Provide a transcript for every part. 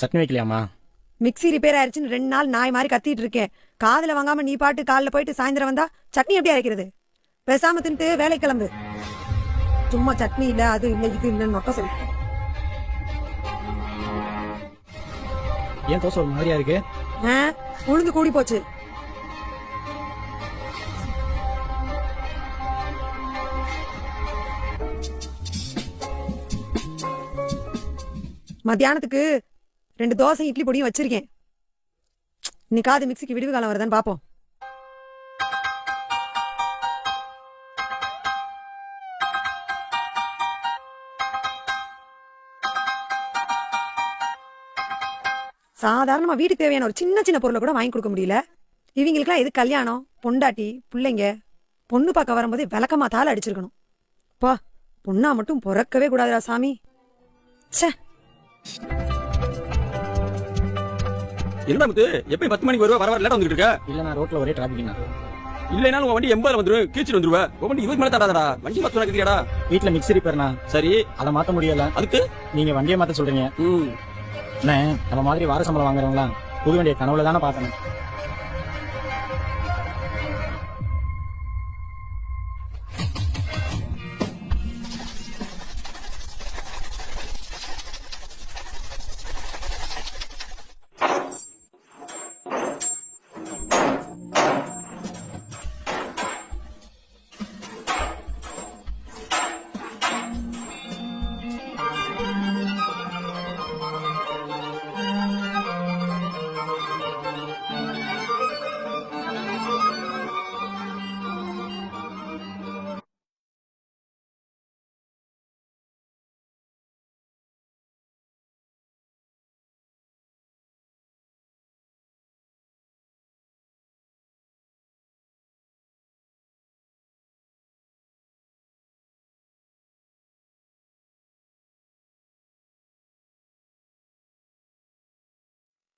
சட்னி வைக்கலையாம்மா? Mixie repair ஆயிருச்சுன்னு ரெண்டு நாள் நாய் மாதிரி கத்திட்டு இருக்கேன். காதுல வாங்காம நீ பாட்டு காலைல போயிட்டு சாயந்தரம் வந்தா சட்னி எப்படி அரைக்கிறது? பேசாம தின்ட்டு வேலை கிளம்பு. சும்மா சட்னி இல்ல அது இல்ல இது இல்ல நொட்ட சொல்லு. ஏன் தோசை ஒரு மாதிரியா இருக்கு? ஆ, உளுந்து கூடி போச்சு. மத்தியானத்துக்கு ரெண்டு தோசை இட்லி பொடியும் வச்சிருக்கேன். இன்னைக்காவது மிக்சிக்கு விடுவு காலம் வருதான்னு பாப்போம். சாதாரணமா வீட்டுக்கு தேவையான ஒரு சின்ன சின்ன பொருளை கூட வாங்கி கொடுக்க முடியல. இவங்களுக்குலாம் எது கல்யாணம்? பொண்டாட்டி பிள்ளைங்க பொண்ணு பார்க்க வரும்போது விளக்கமா தாள அடிச்சிருக்கணும். பா பொண்ணா மட்டும் பிறக்கவே கூடாதுடா சாமி. சே என்னடா முத்து? எப்பயும் பத்து மணிக்கு வருவா வர வர லேட்டா வந்துட்டு இருக்க? இல்ல நான் ரோட்ல ஒரே டிராபிக்னா இல்லைனாலும் உன் வண்டி எண்பதுல வந்துரும் கீச்சிட்டு வந்துருவ. உன் வண்டி இருபது மேல தராதடா. வண்டி பத்து மணி கேட்கறியாடா வீட்ல மிக்ஸி ரிப்பேர்னா சரி. அதை மாத்த முடியல. அதுக்கு? நீங்க வண்டியை மாத்த சொல்றீங்க. நம்ம மாதிரி வார சம்பளம் வாங்குறவங்களாம் புது வண்டியை கனவுல தானே பார்க்கணும்.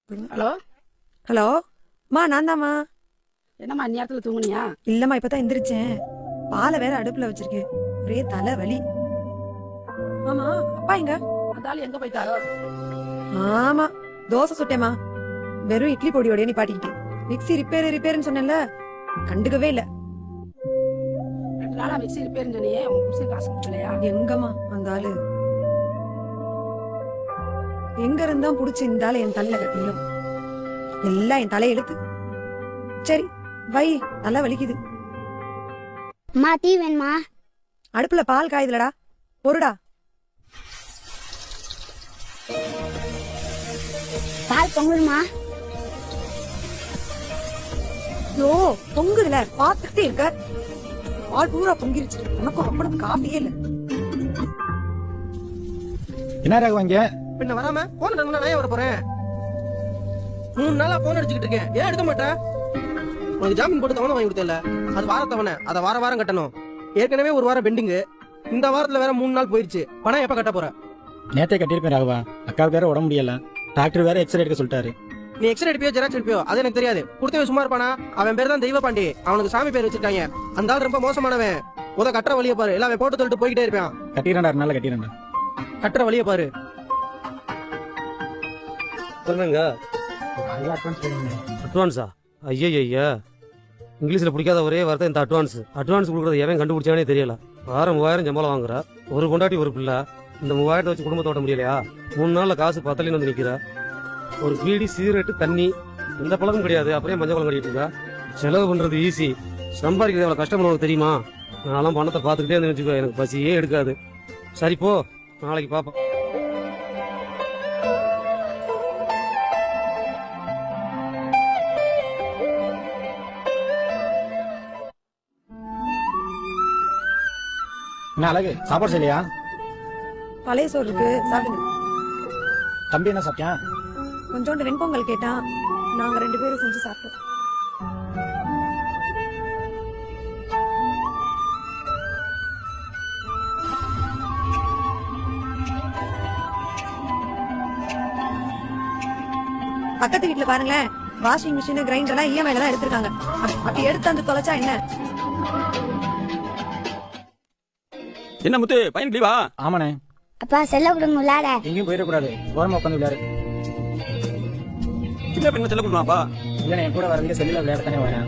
ஹலோ? ஹலோ? மா நான் தாம்மா என்னம்மா நேரத்துல தூங்குனியா? இல்லம்மா இப்பதான் எந்திரிச்சேன். பாலை வேற அடுப்புல வச்சிருக்கேன். ஒரே தலை வலி ஆமா அப்பா எங்க? ஆள் எங்க போயிட்டாரோ? ஆமா தோசை சுட்டேமா வெறும் இட்லி பொடியோடய நீ பாட்டிக்கிட்டேன் மிக்ஸி ரிப்பேர் ரிப்பேர்னு சொன்னேன்ல கண்டுக்கவே இல்ல. ரெண்டு நாளா மிக்ஸி ரிப்பேர்னு சொன்னியே உன் புருஷன் காசு கொடுக்கலையா? எங்கம்மா அந்த ஆளு? எங்க இருந்தா புடிச்சு இந்த ஆளு என் தலையில கட்டிலும் எல்லாம் என் தலையை எழுத்து சரி வை நல்லா வலிக்குது. அம்மா டீ வேணுமா? அடுப்புல பால் காயுதுலடா. பொருடா. பால் பொங்குதுமா? ஐயோ பொங்குதுல. பாத்துக்கிட்டே இருக்க. பால் பூரா பொங்கிருச்சு. உனக்கும் ரொம்ப காஃபியே இல்ல. என்ன ராகு வாங்க பின்ன வராம போன் நான் ஏன் வர போறேன். மூணு நாளா போன் அடிச்சுக்கிட்டு இருக்கேன். ஏன் எடுக்க மாட்டேன்? உனக்கு ஜாமீன் போட்டு தவணை வாங்கி கொடுத்தல அது வார தவணை. அதை வார வாரம் கட்டணும். ஏற்கனவே ஒரு வாரம் பெண்டிங்கு இந்த வாரத்துல வேற மூணு நாள் போயிருச்சு. பணம் எப்ப கட்ட போற? நேத்தே கட்டியிருப்பேன் ராகுவா. அக்காவுக்கு வேற உடம்பு முடியல. டாக்டர் வேற எக்ஸ்ரே எடுக்க சொல்லிட்டாரு. நீ எக்ஸ்ரே எடுப்பியோ ஜெராக்ஸ் எடுப்பியோ? அது எனக்கு தெரியாது. கொடுத்தவன் சும்மா இருப்பானா? அவன் பேர் தான் தெய்வ பாண்டி அவனுக்கு சாமி பேர் வச்சிருக்காங்க. அந்த ஆள் ரொம்ப மோசமானவன். உத கட்டுற வழியை பாரு. எல்லாம் போட்டு தொட்டு போய்கிட்டே இருப்பான். கட்டிடுறா நாள் கட்டிடுறா கட்டுற வழியை பாரு. சொல்லுங்க. அட்வான்ஸா ஐயா ஐயா இங்கிலீஷில் பிடிக்காத ஒரே வார்த்தை இந்த அட்வான்ஸ் அட்வான்ஸ் கொடுக்குறது எவன் கண்டுபிடிச்சானே தெரியல. வாரம் மூவாயிரம் சம்பளம் வாங்குறா. ஒரு கொண்டாட்டி ஒரு பிள்ளை. இந்த மூவாயிரத்தை வச்சு குடும்பத்தை ஓட்ட முடியலையா? மூணு நாளில் காசு பத்தலைன்னு வந்து நிற்கிறா ஒரு பீடி சிகரெட்டு தண்ணி இந்த பழக்கம் கிடையாது. அப்படியே மஞ்சள் பழம் கட்டிட்டு இருக்கா? செலவு பண்ணுறது ஈஸி சம்பாதிக்கிறது எவ்வளோ கஷ்டம் உனக்கு தெரியுமா? நான்லாம் பணத்தை பார்த்துக்கிட்டே இருந்து வச்சுக்கோ எனக்கு பசியே எடுக்காது. சரி போ. நாளைக்கு பார்ப்போம் என்ன அழகு? சாப்பாடு செய்யலையா? பழைய சோறு இருக்கு சாப்பிடுங்க தம்பி என்ன சாப்பிட்டியா கொஞ்சோண்டு வெண்பொங்கல் கேட்டான். நாங்க ரெண்டு பேரும் செஞ்சு சாப்பிட்டோம். பக்கத்து வீட்டுல பாருங்களேன் வாஷிங் மிஷின் கிரைண்டர் எல்லாம் இஎம்ஐல தான் எடுத்திருக்காங்க. அப்ப- அப்படி எடுத்து வந்து தொலைச்சா என்ன? என்ன முத்து பையன் லீவா ஆமாண்ணே. அப்பா செல்ல கொடுங்க விளாட எங்கேயும் போயிடக்கூடாது. ஓரமா உட்காந்து விளையாடு சின்ன பையன் செல்ல கொடுக்கலாம்ப்பா என் கூட வரதுக்கு செல்லில் விளையாட தானே வரேன்.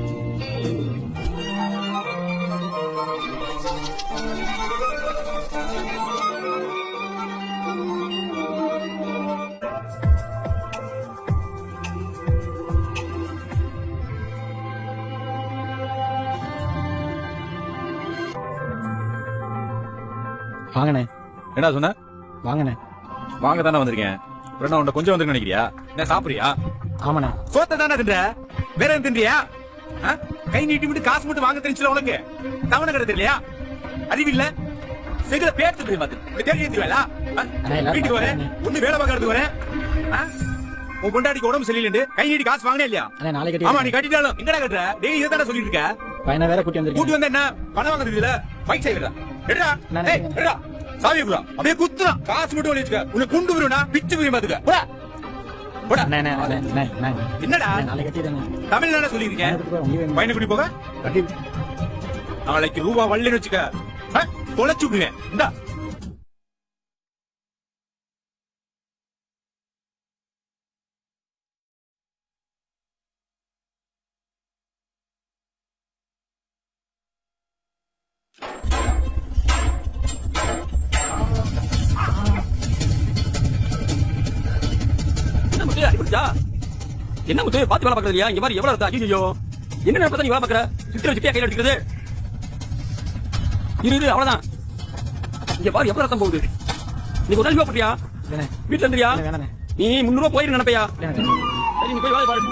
வாங்கண்ணே. என்ன சொன்ன? வாங்கண்ணே. வாங்க தானே வந்திருக்கேன். அப்புறம் நான் உன்னை கொஞ்சம் வந்து நினைக்கிறியா? என்ன சாப்பிடுறியா? ஆமாண்ணே. சோத்த தானே தின்ற? வேற எதுவும் தின்றியா? கை நீட்டி விட்டு காசு மட்டும் வாங்க தெரிஞ்சல உனக்கு? தவணை கடை தெரியலையா? அறிவில்ல செகுல பேர் தெரியுமா ஏத்துவேலா அண்ணா, எல்லாரும் வீட்டுக்கு வரேன். ஒண்ணு வேலை பார்க்கறதுக்கு வரேன்? உன் பொண்டாடிக்கு உடம்பு சரியில்லைண்டு கை நீட்டி காசு வாங்கினே இல்லையா? நாளைக்கு ஆமா நீ கட்டி கட்டிட்டாலும். எங்கடா கட்டுற? டேய் இதை தானே சொல்லிட்டு இருக்க? பையனை வேற கூட்டி கூட்டி வந்திருக்கேன் வந்தா என்ன? பணம் வாங்குறது இல்ல? பைக் செய்யறதா எடுடா எடுடா சாவி குடுறா அப்படியே குத்துறா காசு மட்டும் வச்சுக்க. உன்னை குண்டு விடுவா பிச்சு பாத்துக்க அண்ணே என்னடா? தமிழ் தானே சொல்லியிருக்கேன் பையனை கூட்டி போக? நாளைக்கு ரூபா வள்ளின்னு வச்சுக்க. தொலைச்சு விடுவேன் இந்தா. என்ன முத்து? பாத்து வேலை பார்க்கறது இல்லையா? இங்க பாரு எவ்வளவு இருக்கா ஐயோ என்ன நேரத்துல நீ வேலை பார்க்கற? சித்திர சிட்டியா கையில அடிக்கிறது இரு இரு அவ்வளவுதான். இங்க பாரு எவ்வளவு ரத்தம் போகுது. நீ ஒரு நாள் போட்டியா வீட்டுல இருந்தியா? நீ முன்னூறு போயிரு நினைப்பையா? சரி நீ போய் வேலை பாரு.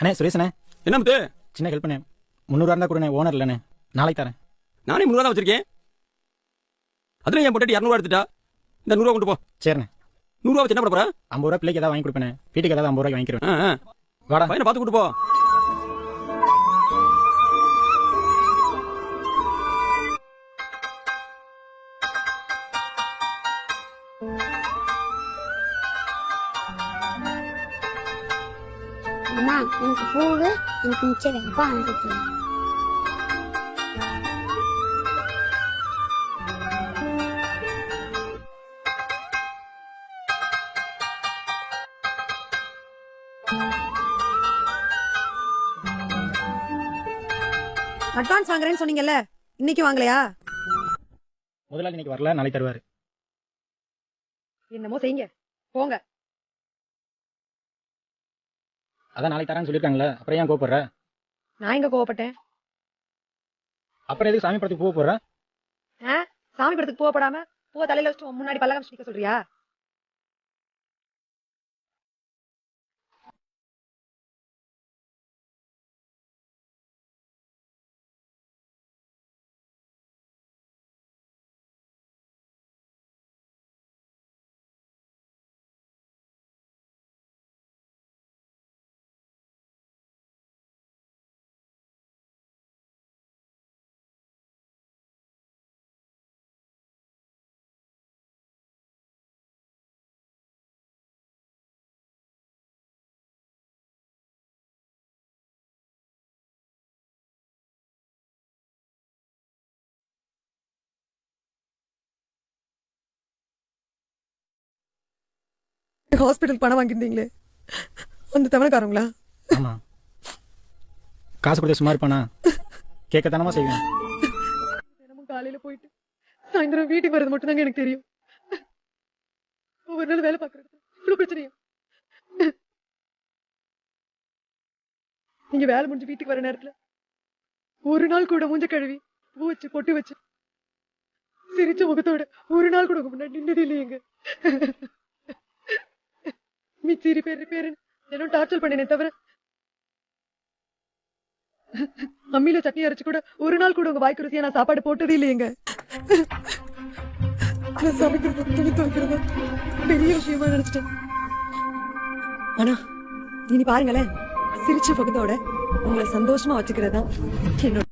அண்ணே சுரேஷ் அண்ணே. என்ன முத்து? சின்ன ஹெல்ப் பண்ணேன் முந்நூறுவா இருந்தா கொடுண்ணே ஓனர் இல்லைண்ணே. நாளைக்கு தரேன். நானே முன்னூறு தான் வச்சிருக்கேன். அதுல என் பொட்டாட்டி இரநூறுவா எடுத்துட்டா? இந்த நூறுவா கொண்டு போ. சரிண்ணே. நூறுவா வச்சு என்ன பண்ண போற? ஐம்பது ரூபா பிள்ளைக்கு ஏதாவது வாங்கி கொடுப்பேனே வீட்டுக்கு ஏதாவது ஐம்பது ரூபாய்க்கு வாங்கிக்கிறேன் ஆ, ஆ. வாடா. பையனை பார்த்து கூட்டு போ. அம்மா எனக்கு பூவு எனக்கு மிச்சம் அப்பா கொடுத்துரு. அட்வான்ஸ் வாங்குறேன்னு சொன்னீங்கல்ல இன்னைக்கு வாங்கலையா? முதலாளி இன்னைக்கு வரல நாளைக்கு தருவாரு. என்னமோ செய்யுங்க போங்க. அதான் நாளைக்கு தரேன்னு சொல்லியிருக்காங்களே அப்புறம் ஏன் கோப்படுற நான் எங்க கோவப்பட்டேன்? அப்புறம் எதுக்கு சாமி படத்துக்கு போக போற? ஆ? சாமி படத்துக்கு போகப்படாம பூ தலையில வச்சுட்டு உன் முன்னாடி பல்லகம் நிக்க சொல்றியா? ஹாஸ்பிட்டல் பணம் வாங்கியிருந்தீங்களே? அந்த தமிழ்காரங்களா ஆமா. காசு கொடுத்து சும்மா இருப்பானா? கேட்கத்தானமா செய்வேன். தினமும் காலையில போயிட்டு சாயந்தரம் வீட்டுக்கு வர்றது மட்டும் தாங்க எனக்கு தெரியும். ஒவ்வொரு நாள் வேலை பார்க்கறது இவ்வளவு பிரச்சனையா? நீங்க வேலை முடிஞ்சு வீட்டுக்கு வர நேரத்துல ஒரு நாள் கூட மூஞ்ச கழுவி பூ வச்சு பொட்டு வச்சு சிரிச்ச முகத்தோட ஒரு நாள் கூட முன்னாடி நின்னது இல்லையேங்க. மிச்சி ரிப்பேர் ரிப்பேர்னு தினம் டார்ச்சர் பண்ணினே தவிர. அம்மியில சட்னி அரைச்சு கூட ஒரு நாள் கூட உங்க வாய்க்கு ருசியா நான் சாப்பாடு போட்டதே இல்லையேங்க. நான் சமைக்கிறது துணி துவைக்கிறது பெரிய விஷயமா நினைச்சிட்டேன். ஆனா இனி பாருங்களேன். சிரிச்ச பக்கத்தோட உங்களை சந்தோஷமா வச்சுக்கிறதா என்னோட